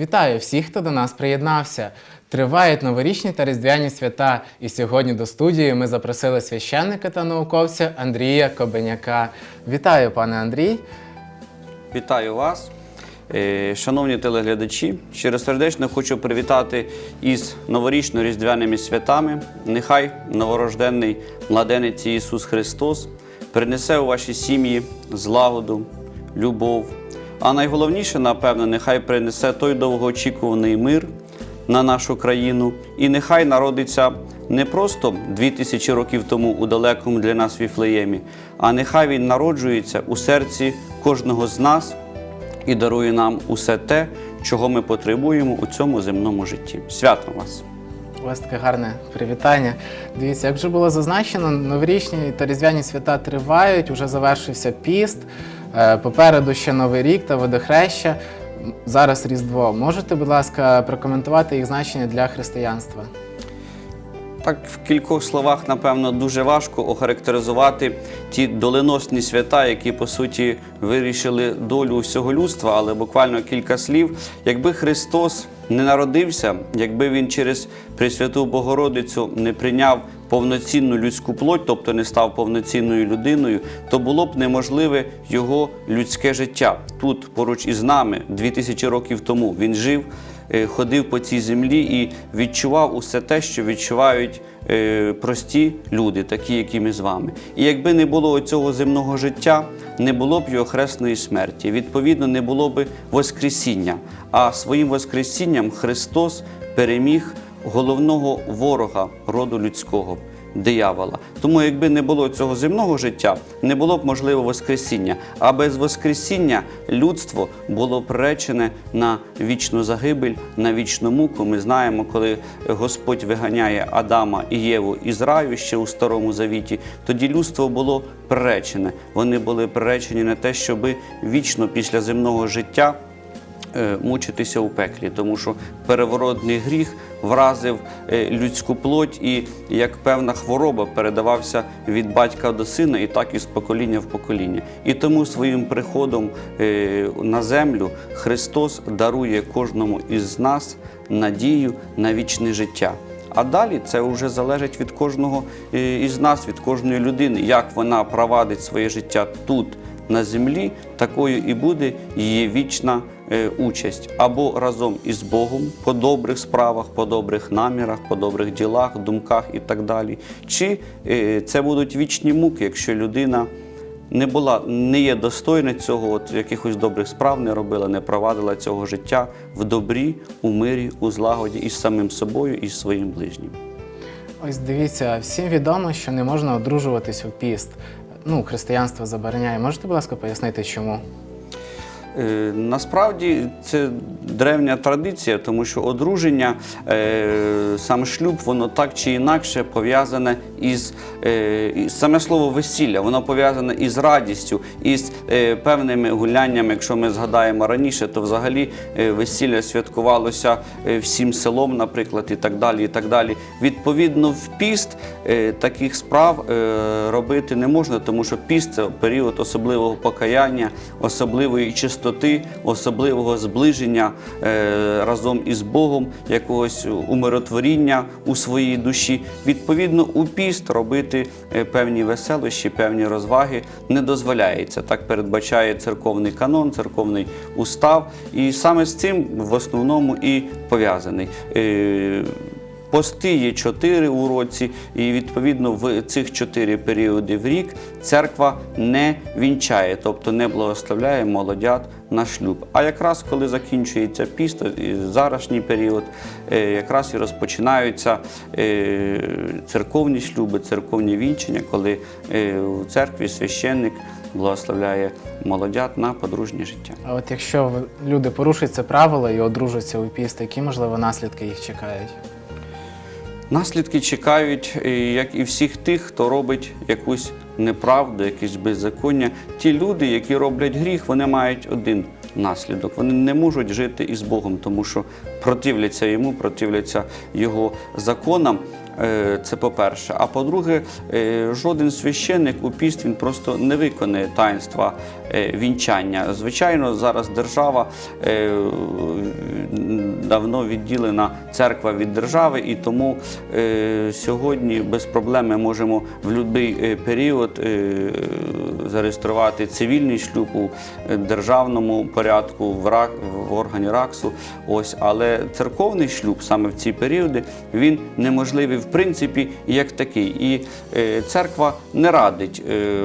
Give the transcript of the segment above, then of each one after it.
Вітаю всіх, хто до нас приєднався. Тривають новорічні та різдвяні свята, і сьогодні до студії ми запросили священника та науковця Андрія Кобеняка. Вітаю, пане Андрій. Вітаю вас, Е, шановні телеглядачі. Щиросердечно хочу привітати із новорічно-різдвяними святами. Нехай новорожденний младенець Ісус Христос принесе у ваші сім'ї злагоду, любов. А найголовніше, напевно, нехай принесе той довгоочікуваний мир на нашу країну, і нехай народиться не просто дві тисячі років тому у далекому для нас Віфлеємі, а нехай він народжується у серці кожного з нас і дарує нам усе те, чого ми потребуємо у цьому земному житті. Святом вас! У вас таке гарне привітання. Дивіться, як вже було зазначено, новорічні та різдвяні свята тривають, уже завершився піст. Е, Попереду ще Новий рік та водохреща. Зараз Різдво. Можете, будь ласка, прокоментувати їх значення для християнства? Так, в кількох словах, напевно, дуже важко охарактеризувати ті доленосні свята, які по суті вирішили долю всього людства, але буквально кілька слів. Якби Христос не народився, якби він через Пресвяту Богородицю не прийняв повноцінну людську плоть, тобто не став повноцінною людиною, то було б неможливе його людське життя тут поруч із нами, дві тисячі років тому. Він жив е, ходив по цій землі і відчував усе те, що відчувають е, прості люди, такі, як і ми з вами. І якби не було цього земного життя, не було б його хресної смерті. Відповідно, не було б Воскресіння. А своїм Воскресінням Христос переміг головного ворога роду людського. Диявола. Тому, якби не було цього земного життя, не було б можливо Воскресіння. А без Воскресіння людство було приречене на вічну загибель, на вічну муку. Ми знаємо, коли Господь виганяє Адама і Єву із раю ще у Старому Завіті, тоді людство було приречене. Вони були приречені на те, щоби вічно після земного життя мучитися у пеклі, тому що переворотний гріх вразив е, людську плоть і як певна хвороба передавався від батька до сина, і так і з покоління в покоління. І тому своїм приходом е, на землю Христос дарує кожному із нас надію на вічне життя. А далі це вже залежить від кожного е, із нас, від кожної людини, як вона провадить своє життя тут, на землі, такою і буде її вічна е, участь або разом із Богом по добрих справах, по добрих намірах, по добрих ділах, думках і так далі. Чи е, це будуть вічні муки, якщо людина не була, не є достойна цього, от якихось добрих справ не робила, не провадила цього життя в добрі, у мирі, у злагоді із самим собою і своїм ближнім. Ось дивіться, всім відомо, що не можна одружуватись у піст. Ну, християнство забороняє. Можете, будь ласка, пояснити, чому? Е, Насправді це древня традиція, тому що одруження, е, сам шлюб, воно так чи інакше пов'язане із е, саме слово весілля, воно пов'язане із радістю, із певними гуляннями. Якщо ми згадаємо раніше, то взагалі весілля святкувалося всім селом, наприклад, і так далі. І так далі. Відповідно, в піст таких справ робити не можна, тому що піст це період особливого покаяння, особливої чистоти, особливого зближення е, разом із Богом, якогось умиротворіння у своїй душі. Відповідно, у піст робити е, певні веселощі, певні розваги не дозволяється. Так передбачає церковний канон, церковний устав, і саме з цим в основному і пов'язаний. Е, Пости є чотири у році, і відповідно в цих чотири періоди в рік церква не вінчає, тобто не благословляє молодят на шлюб. А якраз коли закінчується піст, зарашній період, е, якраз і розпочинаються е, церковні шлюби, церковні вінчення, коли е, у церкві священник благословляє молодят на подружнє життя. А от якщо люди порушують це правило і одружаться у піст, які, можливо, наслідки їх чекають? Наслідки чекають, як і всіх тих, хто робить якусь неправду, якесь беззаконня. Ті люди, які роблять гріх, вони мають один наслідок. Вони не можуть жити із Богом, тому що противляться йому, противляться його законам. Е, Це по-перше. А по-друге, е, жоден священник у піст він просто не виконає таїнства е, вінчання. Звичайно, зараз держава давно відділена церква від держави, і тому е, сьогодні без проблем ми можемо в будь-який період е, зареєструвати цивільний шлюб у е, державному порядку в, РАК, в органі РАКСу. Ось, але церковний шлюб саме в ці періоди він неможливий в принципі як такий. І е, церква не радить е,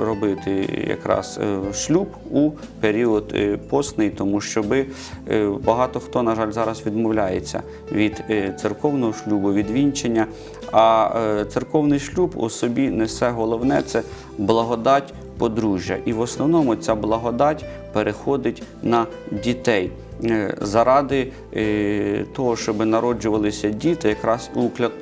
робити якраз е, шлюб у період е, постний, тому що би, е, багато хто, на жаль, зараз відмовляється від е, церковного шлюбу, від вінчення. А е, церковний шлюб у собі несе головне це благодать подружжя. І в основному ця благодать переходить на дітей. Е, Заради е, того, щоб народжувалися діти, якраз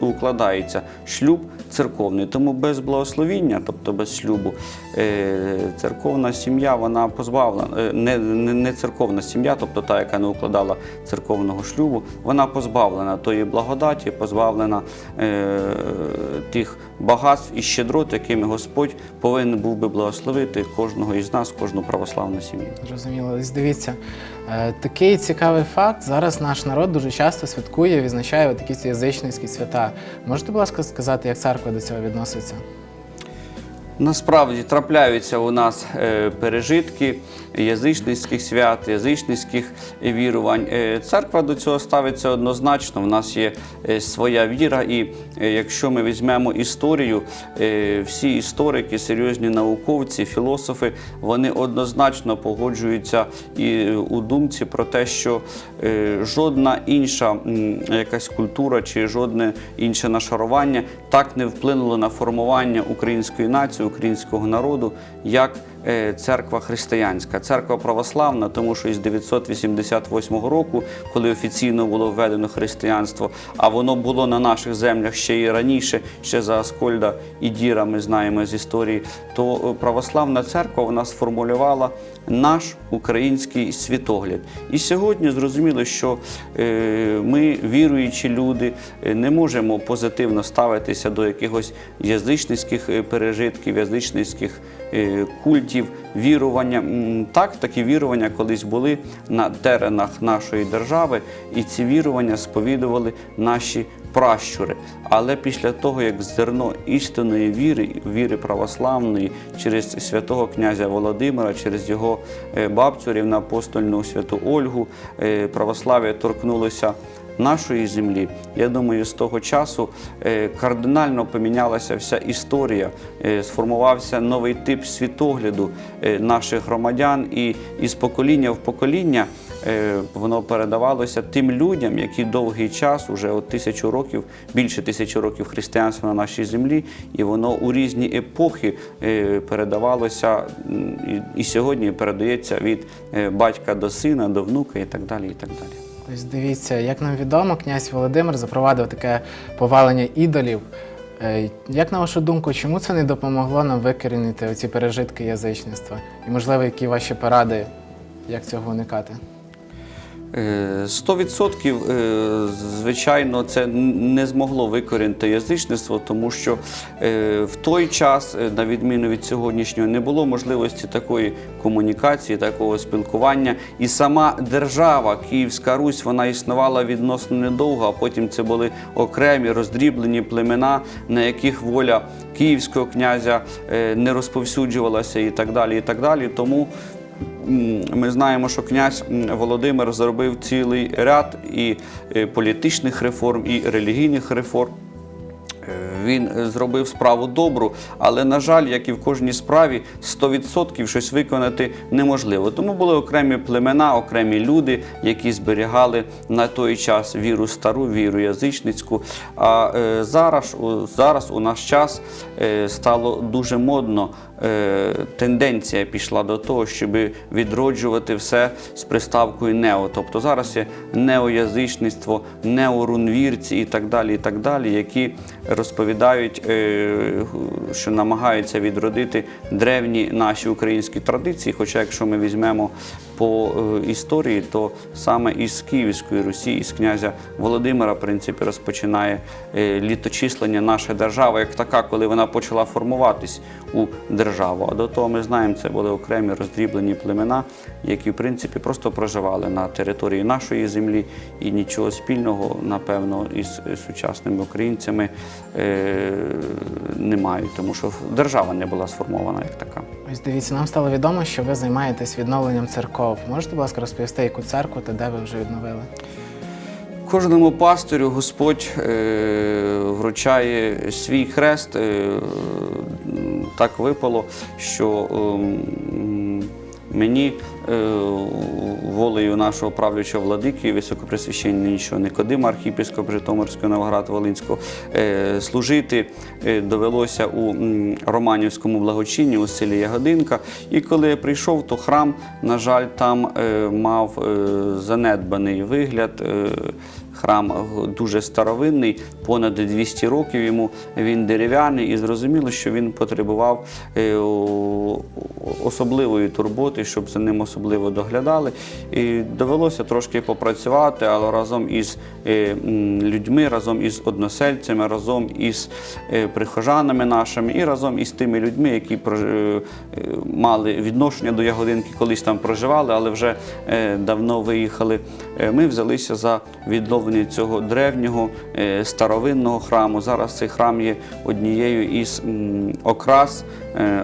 укладається шлюб церковний. Тому без благословіння, тобто без шлюбу, е, церковна сім'я вона позбавлена, не, не, церковна сім'я, тобто та, яка не укладала церковного шлюбу, вона позбавлена тої благодаті, позбавлена тих багатств і щедрот, якими Господь повинен був би благословити кожного із нас, кожну православну сім'ю. Зрозуміло. Ось дивіться, е, такий цікавий факт. Зараз наш народ дуже часто святкує, відзначає якісь язичницькі свята. Можете, будь ласка, сказати, як церква до цього відноситься? Насправді трапляються у нас е, пережитки язичницьких свят, язичницьких вірувань. Е, Церква до цього ставиться однозначно. В нас є е, своя віра, і якщо ми візьмемо історію, всі історики, серйозні науковці, філософи, вони однозначно погоджуються і у думці про те, що жодна інша якась культура чи жодне інше нашарування так не вплинуло на формування української нації, українського народу, як церква християнська, церква православна, тому що із 988 року, коли офіційно було введено християнство, а воно було на наших землях ще і раніше, ще за Аскольда і Діра, ми знаємо з історії, то е, православна церква вона сформулювала наш український світогляд. І сьогодні зрозуміло, що е, ми, віруючі люди, е, не можемо позитивно ставитися до якихось язичницьких е, пережитків, язичницьких е, культів, вірування. Так, такі вірування колись були на теренах нашої держави, і ці вірування сповідували наші пращури. Але після того, як зерно істинної віри, віри православної, через святого князя Володимира, через його е, бабцю рівноапостольну святу Ольгу, е, православ'я торкнулося нашої землі. Я думаю, з того часу е, кардинально помінялася вся історія, е, сформувався новий тип світогляду е, наших громадян, і із покоління в покоління воно передавалося тим людям, які довгий час, уже от тисячу років, більше тисячі років християнства на нашій землі, і воно у різні епохи передавалося і, сьогодні передається від батька до сина, до внука і так далі. І так далі. Ось дивіться, як нам відомо, князь Володимир запровадив таке повалення ідолів. Е, Як на вашу думку, чому це не допомогло нам викорінити оці пережитки язичництва? І, можливо, які ваші поради, як цього уникати? Е, 100% е, звичайно це не змогло викорінити язичництво, тому що е, в той час, е, на відміну від сьогоднішнього, не було можливості такої комунікації, такого спілкування. І сама держава Київська Русь вона існувала відносно недовго, а потім це були окремі роздріблені племена, на яких воля київського князя не розповсюджувалася і так далі. І так далі. Тому Ми знаємо, що князь Володимир зробив цілий ряд і е, політичних реформ, і релігійних реформ. Е, Він е, зробив справу добру, але, на жаль, як і в кожній справі, 100% щось виконати неможливо. Тому були окремі племена, окремі люди, які зберігали на той час віру стару, віру язичницьку. А зараз, зараз у наш час стало дуже модно. Е, Тенденція пішла до того, щоб відроджувати все з приставкою нео. Тобто зараз є неоязичництво, неорунвірці і так далі, і які розповідають, е, що намагаються відродити древні наші українські традиції. Хоча, якщо ми візьмемо по е, історії, то саме із Київської Русі, із князя Володимира, в принципі, розпочинає е, літочислення наша держава як така, коли вона почала формуватись у державу. А до того ми знаємо, це були окремі роздріблені племена, які в принципі просто проживали на території нашої землі і нічого спільного, напевно, із сучасними українцями е, не мають, тому що держава не була сформована як така. Ось дивіться, нам стало відомо, що ви займаєтесь відновленням церков. Можете, будь ласка, розповісти, яку церкву та де ви вже відновили? Кожному пастирю Господь е, вручає свій хрест. Е, так випало, що е, мені волею нашого правлячого владики, високопресвященничого Никодима, архіпископ Житомирського Новоград Волинського, е, служити е, довелося у Романівському благочинні у селі Ягодинка. І коли я прийшов, то храм, на жаль, там е, мав е, занедбаний вигляд. е, Храм дуже старовинний, понад 200 років йому він дерев'яний, і зрозуміло, що він потребував е, особливої турботи, щоб за ним особливо доглядали. І довелося трошки попрацювати, але разом із е, людьми, разом із односельцями, разом із е, прихожанами нашими і разом із тими людьми, які е, мали відношення до Ягодинки, колись там проживали, але вже давно виїхали. Ми взялися за відновлення цього древнього старовинного храму. Зараз цей храм є однією із окрас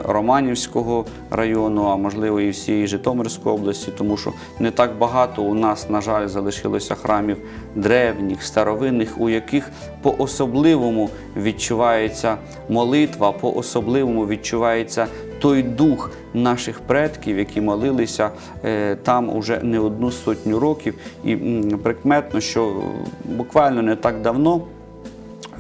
Романівського району, а можливо і всієї Житомирської області, тому що не так багато у нас, на жаль, залишилося храмів древніх, старовинних, у яких по-особливому відчувається молитва, по-особливому відчувається той дух наших предків, які молилися е, там уже не одну сотню років. І прикметно, що буквально не так давно.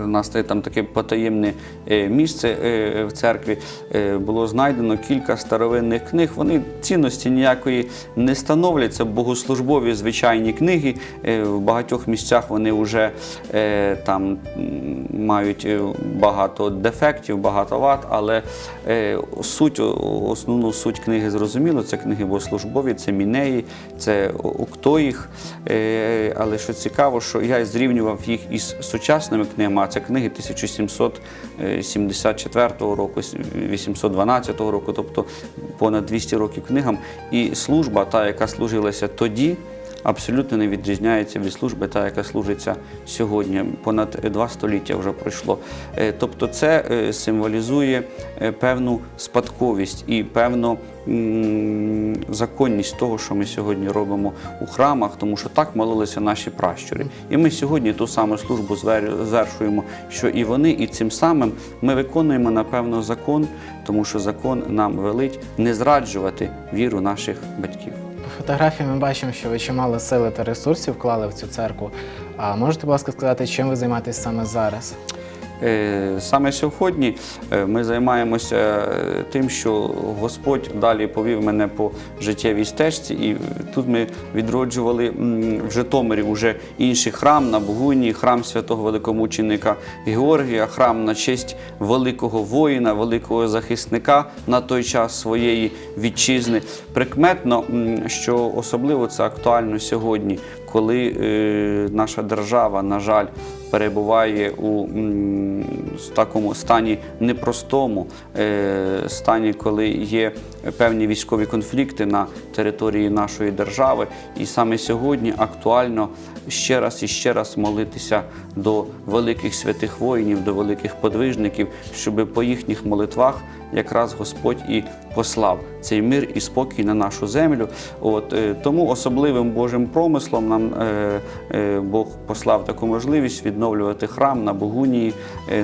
У нас є там таке потаємне е, місце е, в церкві. Е, Було знайдено кілька старовинних книг. Вони цінності ніякої не становлять. Це богослужбові звичайні книги. В багатьох місцях вони вже там мають багато дефектів, багато вад, але суть, основну суть книги зрозуміло. Це книги богослужбові, це мінеї, це Уктоїх. Е, Але що цікаво, що я зрівнював їх із сучасними книгами, це книги 1774 року, 812 року, тобто понад 200 років книгам. І служба, та, яка служилася тоді, абсолютно не відрізняється від служби, та, яка служиться сьогодні. Понад два століття вже пройшло. Е, Тобто це е, символізує е, певну спадковість і певну законність того, що ми сьогодні робимо у храмах, тому що так молилися наші пращури. І ми сьогодні ту саму службу звершуємо, що і вони, і цим самим ми виконуємо напевно закон, тому що закон нам велить не зраджувати віру наших батьків. Фотографії ми бачимо, що ви чимало сили та ресурсів вклали в цю церкву. А можете, будь ласка, сказати, чим ви займаєтесь саме зараз? Е, Саме сьогодні е, ми займаємося е, тим, що Господь далі повів мене по життєвій стежці, і тут ми відроджували в Житомирі вже інший храм на Богуні, храм святого великомученика Георгія, храм на честь великого воїна, великого захисника на той час своєї вітчизни. Прикметно, що особливо це актуально сьогодні, коли е, наша держава, на жаль, перебуває у такому стані непростому, е, стані, коли є певні військові конфлікти на території нашої держави. І саме сьогодні актуально ще раз і ще раз молитися до великих святих воїнів, до великих подвижників, щоб по їхніх молитвах якраз Господь і послав цей мир і спокій на нашу землю. От е, тому особливим Божим промислом нам е, е, Бог послав таку можливість відновлювати храм на Богунії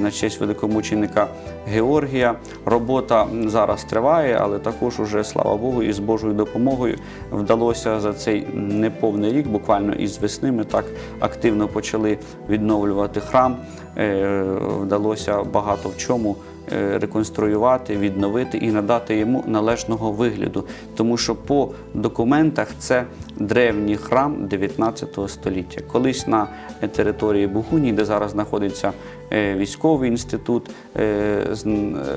на честь великомученика Георгія. Робота зараз триває, але також уже слава Богу, і з Божою допомогою вдалося за цей неповний рік, буквально із весни, ми так активно почали відновлювати храм. Е, Вдалося багато в чому е, реконструювати, відновити і надати йому належного вигляду. Тому що по документах це древній храм 19 століття. Колись на території Бугуні, де зараз знаходиться е, військовий інститут,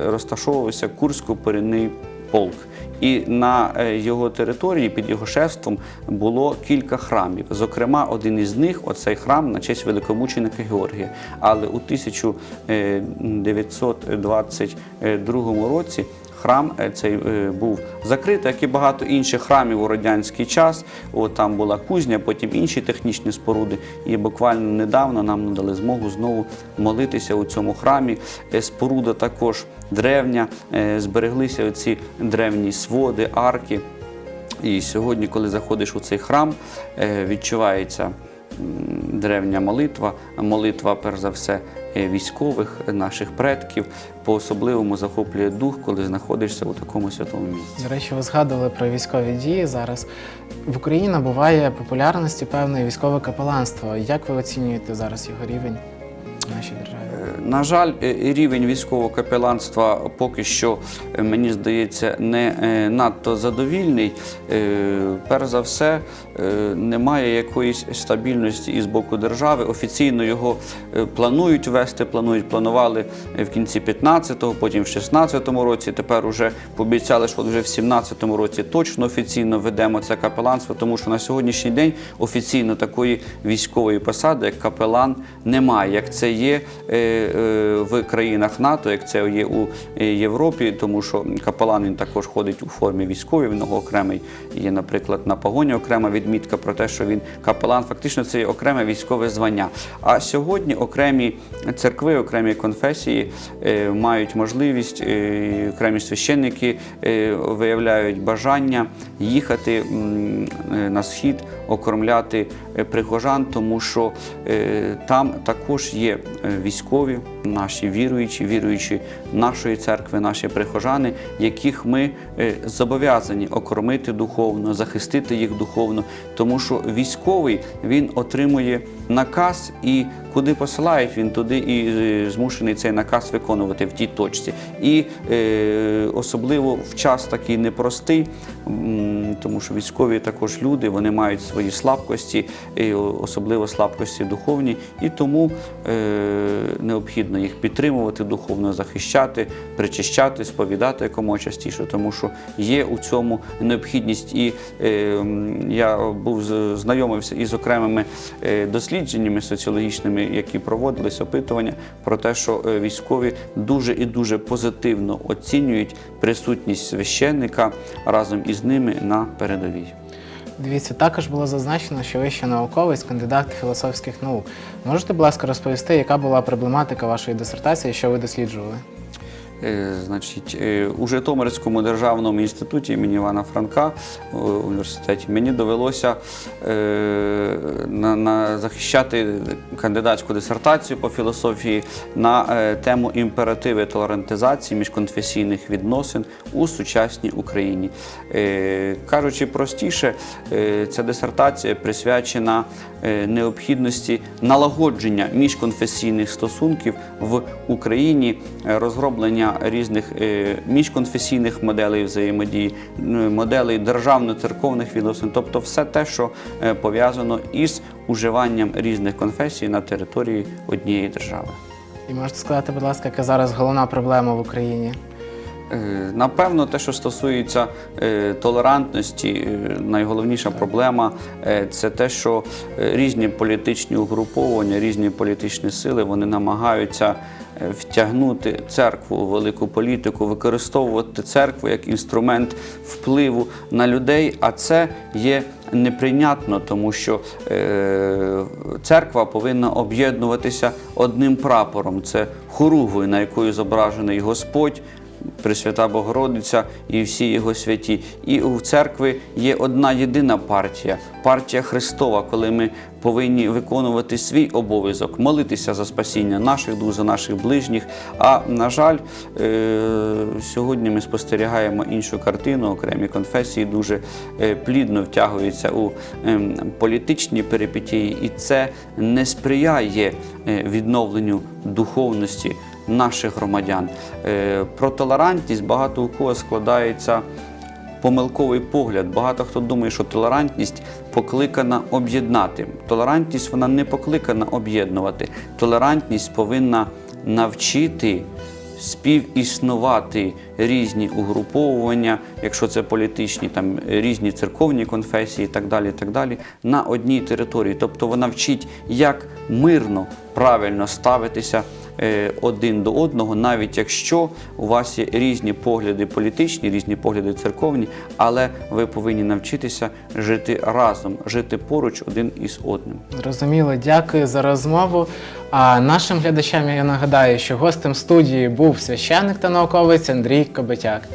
розташовувався Курсько-Перейний полк. І на е, його території під його шефством було кілька храмів. Зокрема, один із них оцей храм на честь великомученика Георгія. Але у 1922 році храм е, цей е, був закритий, як і багато інших храмів у радянський час. От там була кузня, потім інші технічні споруди. І буквально недавно нам надали змогу знову молитися у цьому храмі. Е, Споруда також древня, збереглися оці древні своди, арки. І сьогодні, коли заходиш у цей храм, відчувається древня молитва, молитва, перш за все, військових, наших предків. По-особливому захоплює дух, коли знаходишся у такому святому місці. До речі, ви згадували про військові дії зараз. В Україні набуває популярності певне військове капеланство. Як ви оцінюєте зараз його рівень в нашій державі? Е, На жаль, е, рівень військового капеланства поки що, е, мені здається, не надто задовільний. Перш за все, немає якоїсь стабільності із боку держави. Офіційно його е, планують ввести, планують, планували е, в кінці 15-го, потім в 16-му році. Тепер уже пообіцяли, що вже в 17-му році точно офіційно ведемо це капеланство, тому що на сьогоднішній день офіційно такої військової посади, як капелан, немає. Як це є е, е, в країнах НАТО, як це є у е, Європі, тому що капелан він також ходить у формі військовій, в нього окремий є, наприклад, на погоні окрема відмітка про те, що він капелан, фактично це є окреме військове звання. А сьогодні окремі церкви, окремі конфесії е, мають можливість, е, окремі священники е, виявляють бажання їхати на схід, окормляти прихожан, тому що там також є військові, наші віруючі, віруючі нашої церкви, наші прихожани, яких ми зобов'язані окормити духовно, захистити їх духовно, тому що військовий він отримує наказ і куди посилають, він туди і е, змушений цей наказ виконувати в тій точці. І е, особливо в час такий непростий, тому що військові також люди, вони мають свої слабкості, і особливо слабкості духовні, і тому е, необхідно їх підтримувати духовно, захищати, причищати, сповідати якомога частіше, тому що є у цьому необхідність. І е, я був знайомився із окремими е, дослідженнями соціологічними, які проводились опитування про те, що е, військові дуже і дуже позитивно оцінюють присутність священника разом із ними на передовій. Дивіться, також було зазначено, що ви ще науковець, кандидат філософських наук. Можете, будь ласка, розповісти, яка була проблематика вашої дисертації, що ви досліджували? Е, Значить, е, у Житомирському державному інституті імені Івана Франка е, університеті мені довелося на, на захищати кандидатську дисертацію по філософії на тему імперативи толерантизації міжконфесійних відносин у сучасній Україні. Кажучи простіше, ця дисертація присвячена необхідності налагодження міжконфесійних стосунків в Україні, е, різних е, міжконфесійних моделей взаємодії, моделей державно-церковних відносин, тобто все те, що е, пов'язано із уживанням різних конфесій на території однієї держави. І можете сказати, будь ласка, яка зараз головна проблема в Україні? Е, Напевно, те, що стосується е, толерантності, е, найголовніша проблема це те, що різні політичні угруповання, різні політичні сили вони намагаються втягнути церкву у велику політику, використовувати церкву як інструмент впливу на людей, а це є неприйнятно, тому що церква повинна об'єднуватися одним прапором. Це хоругвою, на якою зображений Господь. Пресвята Богородиця і всі його святі. І у церкви є одна єдина партія партія Христова, коли ми повинні виконувати свій обов'язок, молитися за спасіння наших душ, за наших ближніх. А на жаль, е, сьогодні ми спостерігаємо іншу картину. Окремі конфесії дуже е, плідно втягуються у ем, політичні перипетії, і це не сприяє е, відновленню духовності наших громадян. Е, Про толерантність багато у кого складається помилковий погляд. Багато хто думає, що толерантність покликана об'єднати. Толерантність вона не покликана об'єднувати. Толерантність повинна навчити співіснувати різні угруповування, якщо це політичні, там різні церковні конфесії, і так далі, так далі, на одній території. Тобто вона вчить, як мирно, правильно ставитися е, один до одного, навіть якщо у вас є різні погляди політичні, різні погляди церковні, але ви повинні навчитися жити разом, жити поруч один із одним. Зрозуміло, дякую за розмову. А нашим глядачам я нагадаю, що гостем студії був священник та науковець Андрій Кобетяк.